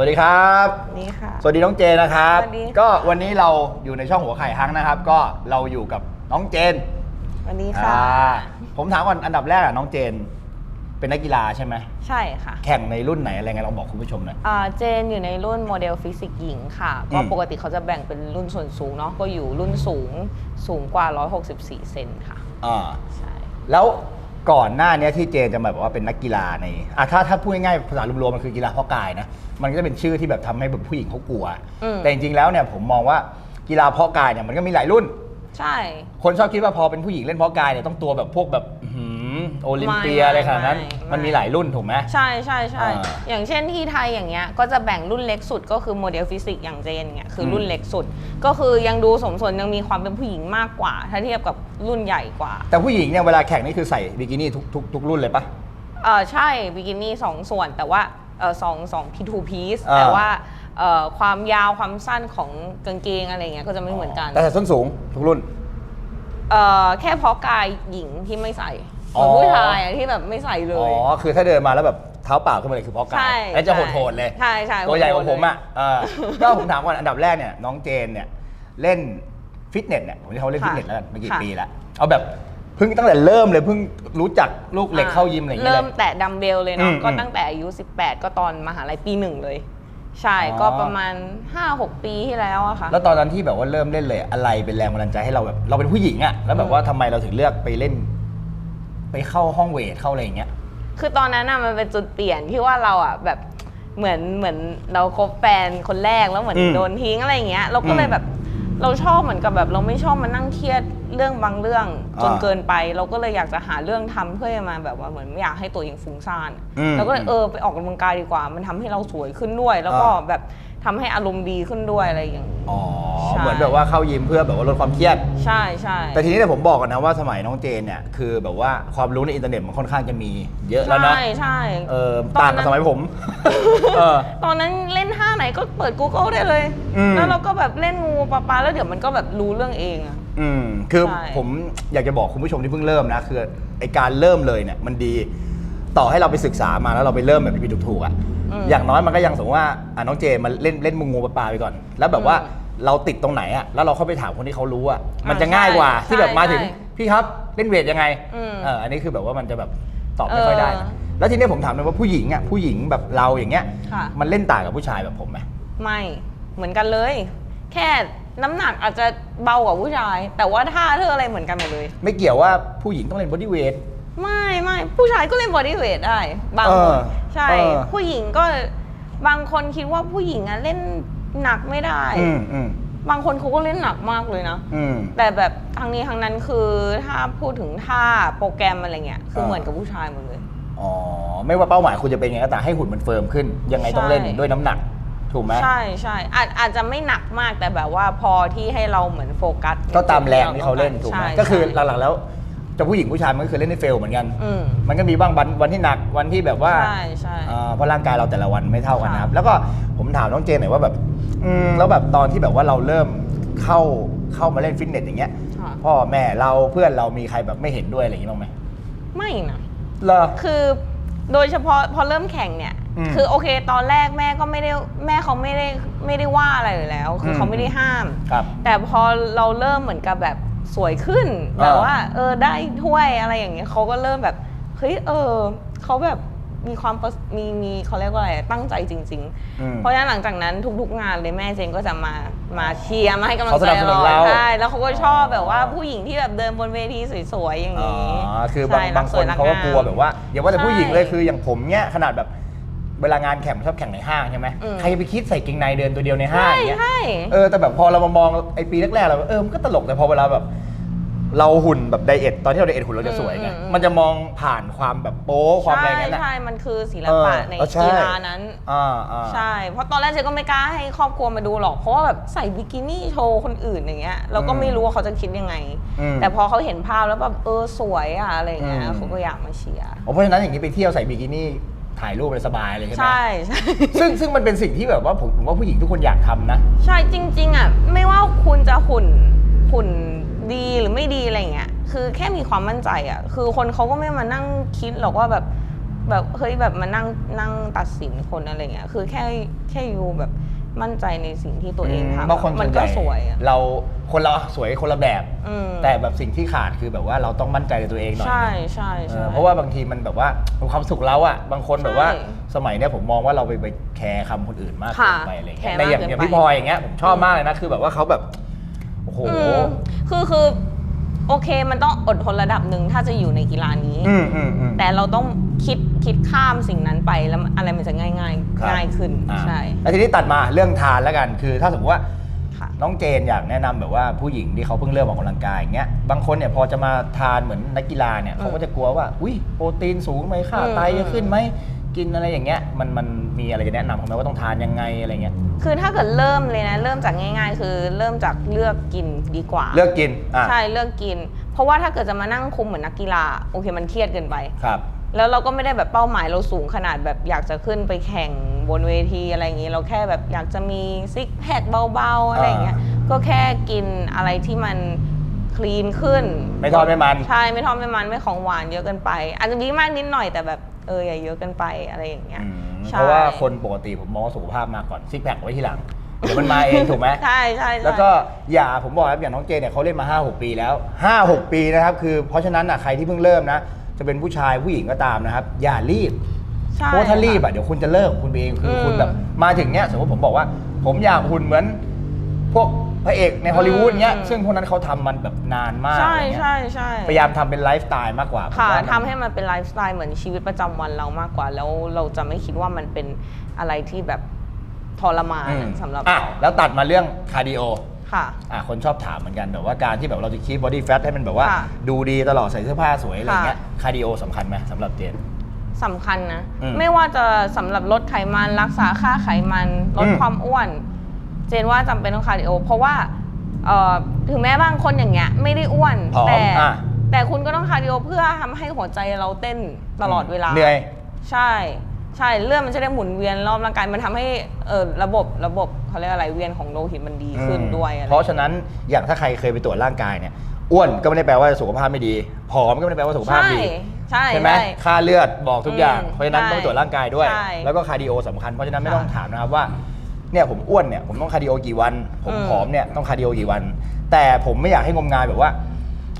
สวัสดีครับ นี่ค่ะ สวัสดีน้องเจนนะครับ สวัสดีค่ะ ก็วันนี้เราอยู่ในช่องหัวไข่ฮังนะครับ ก็เราอยู่กับน้องเจนวันนี้ค่ะ อ่าผมถามก่อนอันดับแรกอะน้องเจน เป็นนักกีฬาใช่ไหมใช่ค่ะแข่งในรุ่นไหนอะไรไงลองบอกคุณผู้ชมหน่อย อ่าเจนอยู่ในรุ่นโมเดลฟิสิกส์หญิงค่ะ ก็อืม ปกติเขาจะแบ่งเป็นรุ่นส่วนสูงเนาะก็อยู่รุ่นสูงสูงกว่า 164 เซนค่ะ อ่าใช่ แล้ว ก่อนหน้าเนี้ยที่เจนจะมาแบบว่าเป็นนักกีฬาในอะถ้าถ้าพูดง่ายๆภาษารวมๆมันคือกีฬาเพาะกายนะมันก็จะเป็นชื่อที่แบบทำให้แบบผู้หญิงเขากลัว อืม แต่จริงๆแล้วเนี่ยผมมองว่ากีฬาเพาะกายเนี่ยมันก็มีหลายรุ่น ใช่ คนชอบคิดว่าพอเป็นผู้หญิงเล่นเพาะกายเนี่ยต้องตัวแบบพวกแบบอื้อหือ โอลิมเปียไม่อะไรขนาดนั้นไม่ไม่มันมีหลายรุ่นถูกไหม ใช่ใช่ใช่อ่าอย่างเช่นที่ไทยอย่างเงี้ยก็จะแบ่งรุ่นเล็กสุดก็คือโมเดลฟิสิกส์อย่างเจนเงี้ยคือรุ่นเล็กสุด ก็คือยังดูสมส่วนยังมีความเป็นผู้หญิงมากกว่า ถ้าเทียบกับรุ่นใหญ่กว่าแต่ผู้หญิงเนี่ยเวลาแข่งนี่คือใส่บิกินี่ทุกทุกทุกรุ่นเลยปะ เออใช่บิกินี่สองส่วนแต่ว่าเออสองสองพีทูพีซอ่า แต่ว่าเอ่อความยาวความสั้นของกางเกงอะไรเงี้ยก็จะไม่เหมือนกันแต่ใส่ส้นสูงทุกรุ่น เอ่อแค่เพราะกายหญิงที่ไม่ใส่ เหมือนอ๋อผู้ชายอะที่แบบไม่ใส่เลอ๋อ ย คือถ้าเดินมาแล้วแบบเท้าเปล่าขึ้นมาเลยคือเพาะกาใช่ยแล้วจะโหดๆเลยใช่ใช่ตัวใหญ่กว่าโหดๆผมอะเลยเออก็ผมถามก่อนอันดับแรกเนี่ยน้องเจนเนี่ยเล่นฟิตเนสเนี่ยผมจะเขาเล่นฟิตเนสแล้วกันมากี่ปีแล้วเอาแบบเพิ่งตั้งแต่เริ่มเลยเพิ่งรู้จักลูกเหล็กเข้ายิมอะไรอย่างเงี้ยเริ่เลมยแตะดัมเบลเลยเนาะอืมก็อืมตั้งแต่อายุ 18 ก็ตอนมหาลัยปีหนึ่งเลย ใช่อ๋อ ก็ประมาณ 5-6 ปีที่แล้วอะค่ะ แล้วตอนนั้นที่แบบว่าเริ่มเล่นเลยอะไรเป็นแรงบันดาลใจให้เราแบบเราเป็นผู้หญิงอะแล้วแบบว่าทำไมเราถึงเลือกไปเล่น ไปเข้าห้องเวทเข้าอะไรอย่างเงี้ย คือตอนนั้นน่ะมันเป็นจุดเปลี่ยนที่ว่าเราอะแบบเหมือนเหมือนเราคบแฟนคนแรกแล้วเหมือนอืมโดนทิ้งอะไรอย่างเงี้ยเราก็เลยอืมแบบเราชอบเหมือนกับแบบ เราไม่ชอบมานั่งเครียดเรื่องบางเรื่องจนอ่าเกินไป เราก็เลยอยากจะหาเรื่องทำเพื่อจะมาแบบว่าเหมือนไม่อยากให้ตัวเองฟุ้งซ่านอืมเราก็เลยเออไปออกกำลังกายดีกว่า มันทำให้เราสวยขึ้นด้วย แล้วก็อ่า แบบทำให้อารมณ์ดีขึ้นด้วยอะไรอย่างนี้อ๋อ ใช่ เหมือนแบบว่าเข้ายิมเพื่อแบบว่าลดความเครียด ใช่ใช่ แต่ทีนี้เนี่ยผมบอกกันนะว่าสมัยน้องเจนเนี่ยคือแบบว่าความรู้ในอินเทอร์เน็ตมันค่อนข้างจะมีเยอะแล้วนะ ใช่ใช่ เออตอนต่างนั้กับนสมัยผม เออ ตอนนั้นเล่นท่าไหนก็เปิด Google ได้เลย อืม แล้วเราก็แบบเล่นงูปลาปลาแล้วเดี๋ยวมันก็แบบรู้เรื่องเองอะ อืมคือใช่ผมอยากจะบอกคุณผู้ชมที่เพิ่งเริ่มนะคือไอการเริ่มเลยเนี่ยมันดี ต่อให้เราไปศึกษามาแล้วเราไปเริ่มแบบผิดๆถูกๆอะอืมอย่างน้อยมันก็ยังสมมติว่าอะน้องเจมาเล่นเล่นมุงงูปลาปลาไปก่อน แล้วแบบว่าอืมเราติดตรงไหนอะแล้วเราเข้าไปถามคนที่เขารู้อะมันจะอ่าง่ายกว่าใช่ที่แบบมาถึงใช่พี่ครับเล่นเวทยังไงอืมเอออันนี้คือแบบว่ามันจะแบบตอบไม่ค่อยได้นะเออ แล้วทีนี้ผมถามเลยว่าผู้หญิงอะผู้หญิงแบบเราอย่างเงี้ย ค่ะ มันเล่นต่างกับผู้ชายแบบผมไหม ไม่เหมือนกันเลย แค่น้ำหนักอาจจะเบากว่าผู้ชาย แต่ว่าท่าเธออะไรเหมือนกันหมดเลย ไม่เกี่ยวว่าผู้หญิงต้องเล่นบอดี้เวท ไม่ไม่ผู้ชายก็เล่นบอดี้เวทได้ บางเอคอนใช่ เออ ผู้หญิงก็บางคนคิดว่าผู้หญิงอะเล่นหนักไม่ได้ อืมอืมบางคนเขาก็เล่นหนักมากเลยนะ อืม แต่แบบทางนี้ทางนั้นคือถ้าพูดถึงท่าโปรแกรมอะไรเงี้ยคือเออ เหมือนกับผู้ชายหมดเลย อ๋อ ไม่ว่าเป้าหมายคุณจะเป็นไงก็ตามให้หุ่นมันเฟิร์มขึ้น ยังไงต้องเล่นใช่ ด้วยน้ำหนัก ถูกไหม ใช่ใช่อาจอาจจะไม่หนักมากแต่แบบว่าพอที่ให้เราเหมือนโฟกัสก็ตามแรงที่เขาเล่นถูกไหมใช่ก็คือใช่หลักๆแล้ว จะผู้หญิงผู้ชายมันก็คือเล่นในเฟลเหมือนกัน อืม มันก็มีบ้างวันวันที่หนักวันที่แบบว่าใช่ใช่เอ่อเพราะร่างกายเราแต่ละวันไม่เท่ากันนะครับค่ะแล้วก็ผมถามน้องเจนหน่อยว่าแบบอืมแล้วแบบตอนที่แบบว่าเราเริ่มเข้าเข้ามาเล่นฟิตเนสอย่างเงี้ย ค่ะ พ่อแม่เราเพื่อนเรามีใครแบบไม่เห็นด้วยอะไรอย่างงี้บ้างไหมไม่นะ เหรอ คือโดยเฉพาะพอเริ่มแข่งเนี่ย อืมคือโอเคตอนแรกแม่ก็ไม่ได้แม่เขาไม่ได้ไม่ได้ว่าอะไรอยู่แล้ว คืออม เขาไม่ได้ห้าม ครับ แต่พอเราเริ่มเหมือนกับแบบ สวยขึ้นอ่าแบบว่า เออได้ถ้วยอะไรอย่างเงี้ยเขาก็เริ่มแบบเฮ้ยเออเขาแบบมีความประมีมีเขาเรียกว่าอะไรตั้งใจจริงอืมๆเพราะฉะนั้นหลังจากนั้นทุก ๆ งานเลยแม่เจนก็จะมามาเชียร์มาให้กำลังเขาสใจนับสนุตนลอดเราใช่แล้วเขาก็ชอบแบบว่าผู้หญิงที่แบบเดินบนเวทีสวยๆอย่างอ๋อนี้คือบางใช่บางรัคสวยนรัเขาก็งมกลัวแบบว่าอย่าว่าแต่ผู้หญิงเลยใช่คืออย่างผมเนี้ยขนาดแบบ เวลางานแข่งชอบแข่งในห้างใช่ไหมอืม ใครไปคิดใส่เกงในเดินตัวเดียวในห้างใช่อย่างเงี้ย ใช่ เออแต่แบบพอเรามามองไอ้ปีแรกๆเราเออมันก็ตลกแต่พอเวลาแบบ เราหุ่นแบบไดเอทตอนที่เราไดเอทหุ่นเราจะสวยไงอืมอืม มันจะมองผ่านความแบบโป๊ความอะไรใช่เงี้ยนะใช่ มันคือศิลปะเออในเออใช่ กีฬานั้น อ่าอ่าใช่ เพราะตอนแรกเจนก็ไม่กล้าให้ครอบครัวมาดูหรอก เพราะว่าแบบใส่บิกินี่โชว์คนอื่นอย่างเงี้ย เราก็อืมไม่รู้ว่าเขาจะคิดยังไง อืม แต่พอเขาเห็นภาพแล้วแบบเออสวยอะอะไรเงี้ยอืม เขาก็อยากมาเชียร์เพราะฉะนั้นอย่างนี้ไปเที่ยวใส่บิกินี่ ถ่ายรูปเลยสบายเลยใช่ไหมใช่ใช่ ซึ่งซึ่งมันเป็นสิ่งที่แบบว่าผมผมว่าผู้หญิงทุกคนอยากทำนะ ใช่จริง ๆอะไม่ว่าคุณจะหุ่นหุ่นดีหรือไม่ดีอะไรเงี้ยคือแค่มีความมั่นใจอะคือคนเขาก็ไม่มานั่งคิดหรอกว่าแบบแบบเฮ้ยแบบมานั่งนั่งตัดสินคนอะไรเงี้ยคือแค่แค่อยู่แบบ มั่นใจในสิ่งที่ตัวเองทำบางคนมันส่วนใหก็ญ่สวยอะ เราคนเราสวยคนละแบบ อืม แต่แบบสิ่งที่ขาดคือแบบว่าเราต้องมั่นใจในตัวเองหน่อย ใช่ใช่เอใช่ อเพราะว่าบางทีมันแบบว่าความสุขเราอะบางคนแบบว่าใช่สมัยเนี้ยผมมองว่าเราไปไปแคร์คำคนอื่นมากเกินค่ะไปอะไรแคเงี้ยร์ในอย่างมากเกินอย่างไปพี่พลอยอย่างเงี้ยผมชอบมากเลยนะคือแบบว่าเขาแบบโอ้โห อืมคือคือ โอเคมันต้องอดทนระดับหนึ่งถ้าจะอยู่ในกีฬานี้ อืมอืมอืม แต่เราต้องคิดคิดข้ามสิ่งนั้นไปแล้วอะไรมันจะง่ายง่ายๆครับ ง่ายขึ้นอ่าใช่แล้วทีนี้ตัดมาเรื่องทานแล้วกัน คือถ้าสมมติว่าค่ะ น้องเจนอยากแนะนำแบบว่าผู้หญิงที่เขาเพิ่งเริ่มออกกำลังกายอย่างเงี้ยบางคนเนี่ยพอจะมาทานเหมือนนักกีฬาเนี่ยเขาก็จะกลัวว่าอุ้ยโปรตีนสูงไหมค่าไตอืมจะขึ้นไหม กินอะไรอย่างเงี้ยมันมันมีอะไรจะแนะนำเขาไหมว่าต้องทานยังไงอะไรเงี้ยคือถ้าเกิดเริ่มเลยนะ เริ่มจากง่าย ๆ คือเริ่มจากเลือกกินดีกว่า เลือกกินอะใช่เลือกกิน เพราะว่าถ้าเกิดจะมานั่งคุมเหมือนนักกีฬาโอเคมันเครียดเกินไป ครับ แล้วเราก็ไม่ได้แบบเป้าหมายเราสูงขนาดแบบอยากจะขึ้นไปแข่งบนเวทีอะไรอย่างนี้เราแค่แบบอยากจะมีซิกแพคเบาๆอะไรอย่างเงี้ยก็แค่กินอะไรที่มัน คลีนขึ้น ไม่ทอดไม่มัน ใช่ไม่ทอดไม่มันไม่ของหวานเยอะเกินไป อาจจะมีมากนิดหน่อยแต่แบบเอออย่าเยอะเกินไปอะไรอย่างเงี้ยอืมใช่เพราะว่าคนปกติผมมองว่าสุขภาพมาก่อนซิกแพคไว้ทีหลังเดี๋ยวมันมาเองถูกไหม ใช่ใช่ใช่ แล้วก็อย่าผมบอกครับอย่างน้องเจเนี่ยเขาเล่นมา 5 6 ปีแล้ว 5 6 ปีนะครับ คือเพราะฉะนั้นอะใครที่เพิ่งเริ่มนะ จะเป็นผู้ชายผู้หญิงก็ตามนะครับ อย่ารีบ ใช่เพราะว่าถ้ารีบค่ะอะเดี๋ยวคุณจะเลิกคุณไปเองคืออมคุณแบบมาถึงเนี้ยสมมติผมบอกว่า ผมอยากหุ่นเหมือน พวก พระเอกในฮอลลีวูดเนี้ย อืม ซึ่งพวกนั้นเขาทำมันแบบนานมากใช่อะไรเงี้ยใช่ใช่พยายามทำเป็นไลฟ์สไตล์มากกว่าผมค่ะว่ามันทำให้มันเป็นไลฟ์สไตล์เหมือนชีวิตประจำวันเรามากกว่า แล้วเราจะไม่คิดว่ามันเป็นอะไรที่แบบทรมานอืมสำหรับอะเราแล้วตัดมาเรื่องคาร์ดิโอ ค่ะ อะคนชอบถามเหมือนกันแบบว่าการที่แบบเราจะคีบบอดี้แฟทให้มันแบบว่า ค่ะดูดีตลอดใส่เสื้อผ้าสวยอะไรเงี้ยค่ะ คาร์ดิโอสำคัญไหมสำหรับเจน สำคัญนะ อืมไม่ว่าจะสำหรับลดไขมันรักษาค่าไขมัน ลดอืมความอ้วน เจนว่าจำเป็นต้องคาร์ดิโอ เพราะว่าเอ่อถึงแม้บางคนอย่างเงี้ยไม่ได้อ้วนผอมแต่ อะ แต่คุณก็ต้องคาร์ดิโอเพื่อทำให้หัวใจเราเต้นตลอดเวลา เหนื่อย ใช่ใช่เลือดมันจะได้หมุนเวียนรอบร่างกายมันทำให้เออระบบระบบเขาเรียกอะไรเวียนของโลหิตมันดีขึ้นอืมด้วยอะไรเพราะฉะนั้นอย่างถ้าใครเคยไปตรวจร่างกายเนี่ยอ้วนก็ไม่ได้แปลว่าสุขภาพไม่ดีผอมก็ไม่ได้แปลว่าสุขภาพใช่ดีใช่ใช่ไหมใช่ ค่าเลือดบอกทุกอย่าง อืมเพราะฉะนั้นใช่ต้องไปตรวจร่างกายด้วย ใช่แล้วก็คาร์ดิโอสำคัญเพราะฉะนั้นไม่ค่ะต้องถามนะครับว่า เนี่ยผมอ้วนเนี่ยผมต้องคาร์ดิโอกี่วันผมอืมผอมเนี่ยต้องคาร์ดิโอกี่วัน แต่ผมไม่อยากให้งมงายแบบว่า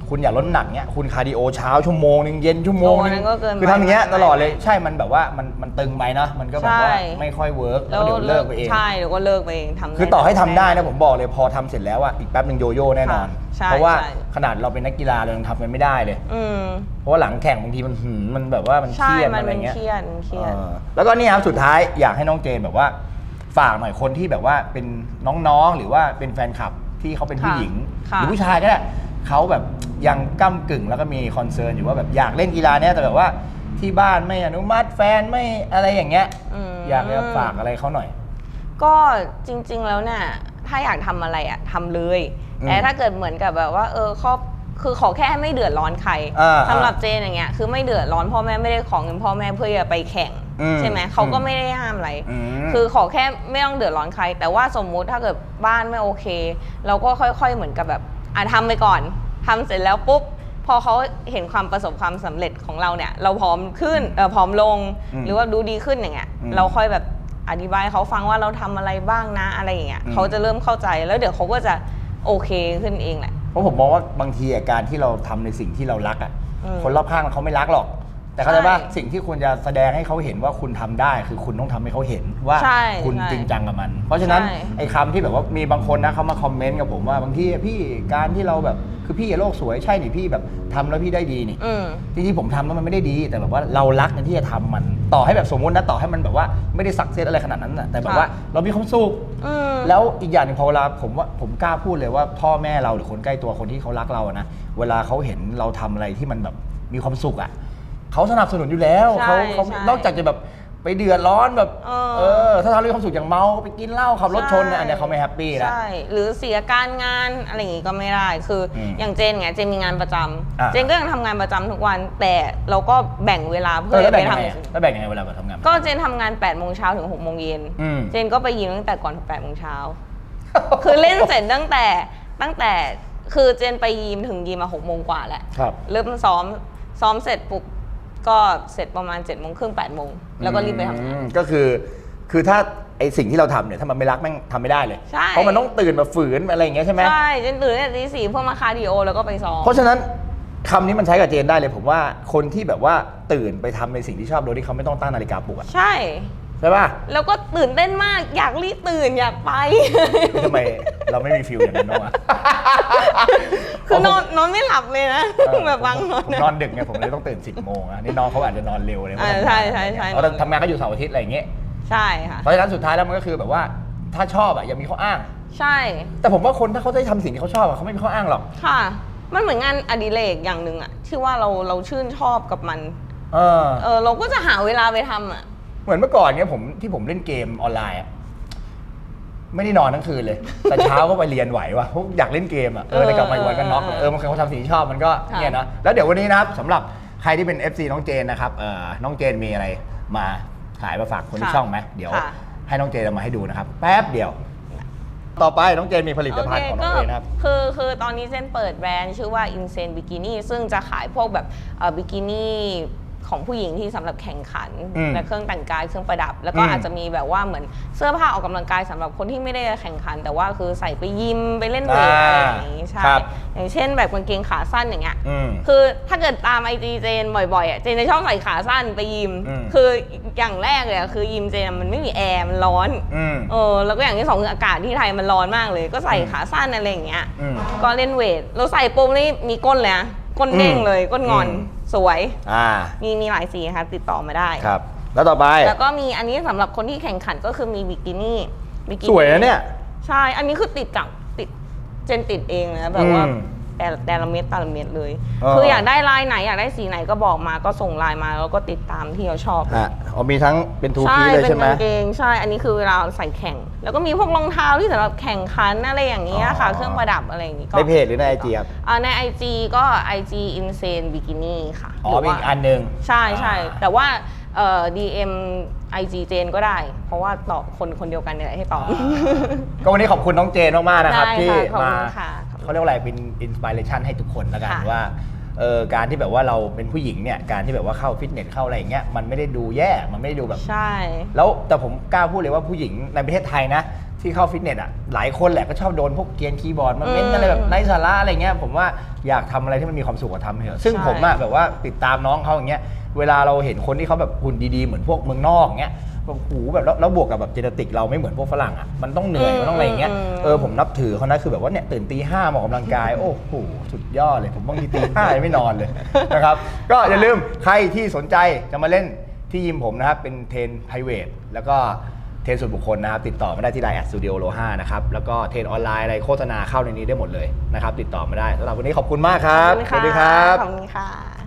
คุณอยากลดน้ำหนักเนี่ยคุณคาร์ดิโอเช้าชั่วโมงนึงเย็นชั่วโมงโอ้นึนั่งนก็เกินไปคือทำอย่างเงี้ยไม่ตลอดเลยไม่ใช่มันแบบว่ามันมันตึงไปนะมันก็แบบว่าใช่ ไม่ค่อยเวิร์กแล้วเดี๋ยวเลิกไปเอง ใช่เดี๋ยวก็เลิกไปเองทำคือต่อให้ทำได้ม่นะผมบอกเลยพอทำเสร็จแล้วอะอีกแป๊บหนึ่งโยโย่แน่นอน ค่ะใช่เพราะว่าใช่ ขนาดเราเป็นนักกีฬาเรายังทำกันไม่ได้เลย อืมเพราะว่าหลังแข่งบางทีมันหืมมันแบบว่ามันเคใช่รียดมันอะไรเป็นเงี้ยเครียดมันเครียด เออแล้วก็นี่ครับสุดท้ายอยากให้น้องเจนแบบว่า ฝากหน่อยคนที่แบบว่าเป็นน้องๆ หรือว่าเป็นแฟนคลับที่เขาเป็นผู้ค่ะหญิง ค่ะ หรือผู้ชายก็ได้เขาแบบยังก้ากึ่งแล้วก็มีคอนเซิร์นอยู่ว่าแบบอยากเล่นกีฬาเนี้ยแต่แบบว่าที่บ้านไม่อนุมัติแฟนไม่อะไรอย่างเงี้ย ม อยากจะฝากอะไรเขาหน่อย ก็จริงๆแล้วเนี่ยถ้าอยากทำอะไรอะทำเลยอืมแต่ถ้าเกิดเหมือนกับแบบว่า เออครอบ คือขอแค่ไม่เดือดร้อนใครอ่าสำหรับเจนอย่างเงี้ยคือไม่เดือดร้อนพ่อแม่ไม่ได้ของเงินพ่อแม่เพื่อจะไปแข่งอืมใช่ไหมเขาก็อืม ไม่ได้ห้ามอะไรอืมคือขอแค่ไม่ต้องเดือดร้อนใคร แต่ว่าสมมุติถ้าเกิดบ้านไม่โอเค เราก็ค่อยๆเหมือนกับแบบอะทำไปก่อนทำเสร็จแล้วปุ๊บพอเขาเห็นความประสบความสำเร็จของเราเนี่ย เราพร้อมขึ้นเออพร้อมลงอืมหรือว่าดูดีขึ้นอย่างเงี้ยอืมเราค่อยแบบอธิบายให้เขาฟังว่าเราทำอะไรบ้างนะอะไรอย่างเงี้ยอืม เขาจะเริ่มเข้าใจแล้วเดี๋ยวเขาก็จะโอเคขึ้นเองแหละ เพราะผมมองว่าบางทีอะการที่เราทำในสิ่งที่เรารักอะอืมคนรอบข้างเขาไม่รักหรอก แต่เข้าใจป่ะใช่สิ่งที่คุณจะแสดงให้เขาเห็นว่าคุณทำได้ คือคุณต้องทำให้เขาเห็นว่าใช่คุณใช่จริงจังกับมัน เพราะฉะนั้นใช่ ไอ้คำที่แบบว่ามีบางคนนะเขามาคอมเมนต์กับผมว่าบางทีพี่การที่เราแบบ คือพี่โลกสวยใช่นี่พี่แบบทำแล้วพี่ได้ดีนี่ อืม จริงๆผมทำแล้วมันไม่ได้ดี แต่แบบว่าเรารักในที่จะทำมันต่อให้แบบสมมตินะต่อให้มันแบบว่าไม่ได้สักเซสอะไรขนาดนั้นนะแต่แบบค่ะ ว่าเรามีความสุข อืม แล้วอีกอย่างหนึงพอเวลาผมว่าผมกล้าพูดเลยว่าพ่อแม่เราหรือคนใกล้ตัวคนที่เขารักเราอะนะเวลาเขาเห็นเราทำอะไรที่มันแบบมีความสุขอะเขาสนับสนุนอยู่แล้วใช่เขาเขาใช่นอกจากจะแบบ ไปเดือดร้อนแบบเออ เออ ถ้าทำเรื่องความสุขอย่างเมาไปกินเหล้าขับรถชนเนี่ยอันเนี้ยเขาไม่แฮปปี้แล้ว ใช่หรือเสียการงานอะไรอย่างงี้ก็ไม่ได้ คืออมอย่างเจนไงเจนมีงานประจำอ่า เจนก็ยังทำงานประจำทุกวัน แต่เราก็แบ่งเวลาเอเพื่ออแล้วไปแบ่งยังไงทำอะแล้วแบ่งยังไงเวลาแบบทำงาน ก็เจนทำงาน8ปดโมงเช้าถึง6กโมงเย็นอืม เจนก็ไปยิมตั้งแต่ก่อน8ปดโมงเช้า คือเล่นเสร็จตั้งแต่ตั้งแต่คือเจนไปยิมถึงยิมมาหกโมงกว่าแหละ ครับ เริ่มซ้อมซ้อมเสร็จปุ๊บ ก็เสร็จประมาณ7จ็ดโมงครึ่งแปดโมงแล้วก็รีบไปทำงาน อืมก็คือ คือถ้าไอสิ่งที่เราทำเนี่ยถ้ามันไม่รักแม่งทำไม่ได้เลย ใช่ เพราะมันต้องตื่นมาฝืนอะไรอย่างเงี้ยใช่ไหม ใช่เจนตื่นตั้งแต่ตีสี่เพื่อมาคาร์ดิโอแล้วก็ไปซ้อม เพราะฉะนั้นคำนี้มันใช้กับเจนได้เลย ผมว่าคนที่แบบว่าตื่นไปทำในสิ่งที่ชอบโดยที่เขาไม่ต้องตั้งนาฬิกาปลุกอะใช่ ใช่ป่ะแล้วก็ตื่นเต้นมากอยากรีบตื่นอยากไป ทำไมเราไม่มีฟิลอย่างนั้นบ้างวะ คือนอนนอนไม่หลับเลยนะเออแบบบางนอนผมนอนดึกไงผมเลยต้องตื่น10โมงอะนี่น้องเขาอาจจะนอนเร็วเลยอ่าใช่ใช่ใช่เพราะทำงานก็อยู่เสาร์อาทิตย์อะไรอย่างเงี้ยใช่ค่ะเพราะฉะนั้นสุดท้ายแล้วมันก็คือแบบว่าถ้าชอบอะอย่ามีข้ออ้าง ใช่ แต่ผมว่าคนถ้าเขาได้ทำสิ่งที่เขาชอบอะเขาไม่มีข้ออ้างหรอกค่ะ มันเหมือนงานอดิเรกอย่างหนึ่งอะที่ว่าเราเราชื่นชอบกับมัน เออเออเราก็จะหาเวลาไปทำอะเหมือนเมื่อก่อนเนี้ยผมที่ผมเล่นเกมออนไลน์อะ ไม่ได้นอนทั้งคืนเลย แต่เช้าก็ไปเรียนไหวว่ะเพราะอยากเล่นเกมอะ เออแต่กลับมาอีกวันก็น็อกเออมันเขาทำสิ่งที่ชอบมันก็เนี่ยนะ แล้วเดี๋ยววันนี้นะครับสำหรับใครที่เป็น FC น้องเจนนะครับเออน้องเจนมีอะไรมาขายมาฝากคนที่ช่องไหมเดี๋ยว ให้น้องเจนเอามาให้ดูนะครับ แป๊บเดียว ต่อไปน้องเจนมีผลิตภัณฑ์ของน้องเองนะครับ คือคือตอนนี้เส้นเปิดแบรนด์ชื่อว่า Insane Bikini ซึ่งจะขายพวกแบบเอ่อบิกินี่ ของผู้หญิงที่สำหรับแข่งขันอืมและเครื่องแต่งกายเครื่องประดับ แล้วก็อืมอาจจะมีแบบว่าเหมือนเสื้อผ้าออกกำลังกายสำหรับคนที่ไม่ได้แข่งขัน แต่ว่าคือใส่ไปยิมไปเล่นเวทอะไรอย่างนี้ใช่ครับ อย่างเช่นแบบกางเกงขาสั้นอย่างเงี้ย อืม คือถ้าเกิดตามไอจีเจนบ่อยๆอะเจนจะชอบใส่ขาสั้นไปยิม อืม คืออย่างแรกเลยอะคือยิมเจนมันไม่มีแอร์มันร้อนอืมเออแล้วก็อย่างที่สองคืออากาศที่ไทยมันร้อนมากเลย ก็ใส่อืมขาสั้นอะไรอย่างเงี้ย อืม ก็เล่นเวทเราใส่ปุ๊บนี่มีก้นเลยนะก้นเด้งเลย ก้นงอน อืม สวยอ่ามีมีหลายสีค่ะติดต่อมาได้ ครับ แล้วต่อไป แล้วก็มีอันนี้สำหรับคนที่แข่งขันก็คือมีบิกินี่บิกิสวยนะเนี่ย ใช่ อันนี้คือติดกับติดเจนติดเองนะแบบว่า อืม แต่แต่ละเม็ดแต่ละเม็ดเลยเออคืออยากได้ลายไหนอยากได้สีไหนก็บอกมาก็ส่งไลน์มาแล้วก็ติดตามที่เราชอบฮะอ๋อมีทั้งเป็นทูใช่พีเลยเป็นใช่ไหม กางเกงใช่ อันนี้คือเวลาใส่แข่ง แล้วก็มีพวกรองเท้าที่สำหรับแข่งขันอะไรอย่างเงี้ยค่ะ อ๋อ เครื่องประดับอะไรอย่างงี้ก็ในเพจหรือในไอจีครับอ่าใน IG ก็ IG insane bikini ค่ะอ๋อหรืมีว่า อีกอันหนึ่งใช่ใช่อ่าแต่ว่าเอ่อ DM IG เจนก็ได้ เพราะว่าตอบคนคนเดียวกันเนี่ยแหละให้ตอบ ก็วันนี้ขอบคุณน้องเจนมากๆนะครับ ได้ที่ค่ะขอบมาคุณค่ะขอบคุณ เขาเรียกว่าอะไรเป็นอินสปิเรชันให้ทุกคนแล้วกันค่ะว่าเออการที่แบบว่าเราเป็นผู้หญิงเนี่ยการที่แบบว่าเข้าฟิตเนสเข้าอะไรอย่างเงี้ยมันไม่ได้ดูแย่มันไม่ได้ดูแบบ ใช่ แล้วแต่ผมกล้าพูดเลยว่าผู้หญิงในประเทศไทยนะ ที่เข้าฟิตเนสอะหลายคนแหละก็ชอบโดนพวกเกรียนคีย์บอร์ดมาเม้นอืมอะไรแบบไร้สาระอะไรเงี้ยผมว่าอยากทำอะไรที่มันมีความสุขก็ทำเถอะซึ่งใช่ผมอะแบบว่าติดตามน้องเขาอย่างเงี้ยเวลาเราเห็นคนที่เขาแบบหุ่นดีๆ เหมือนพวกเมืองนอกเงี้ย แบบหูแบบแล้วแล้วบวกกับแบบเจเนติกเราไม่เหมือนพวกฝรั่งอะมันต้องเหนื่อย มันต้องอะไรอย่างเงี้ยเออผมนับถือเขานะคือแบบว่าเนี่ยตื่นตีห้ามาออกกำลังกาย โอ้โหสุดยอดเลย ผมบางทีตีห้ายังไม่นอนเลยนะครับ ก็อย่าลืมใครที่สนใจจะมาเล่นที่ยิมผมนะครับ เป็นเทรนไพรเวทแล้วก็เทรนส่วนบุคคลนะครับ ติดต่อมาได้ที่ไลน์แอดสตูดิโอโลห้านะครับ แล้วก็เทรนออนไลน์อะไรโฆษณาเข้าในนี้ได้หมดเลยนะครับ ติดต่อมาได้สำหรับวันนี้ขอบคุณมากครับ ขอบคุณค่ะขอบคุณค่ะ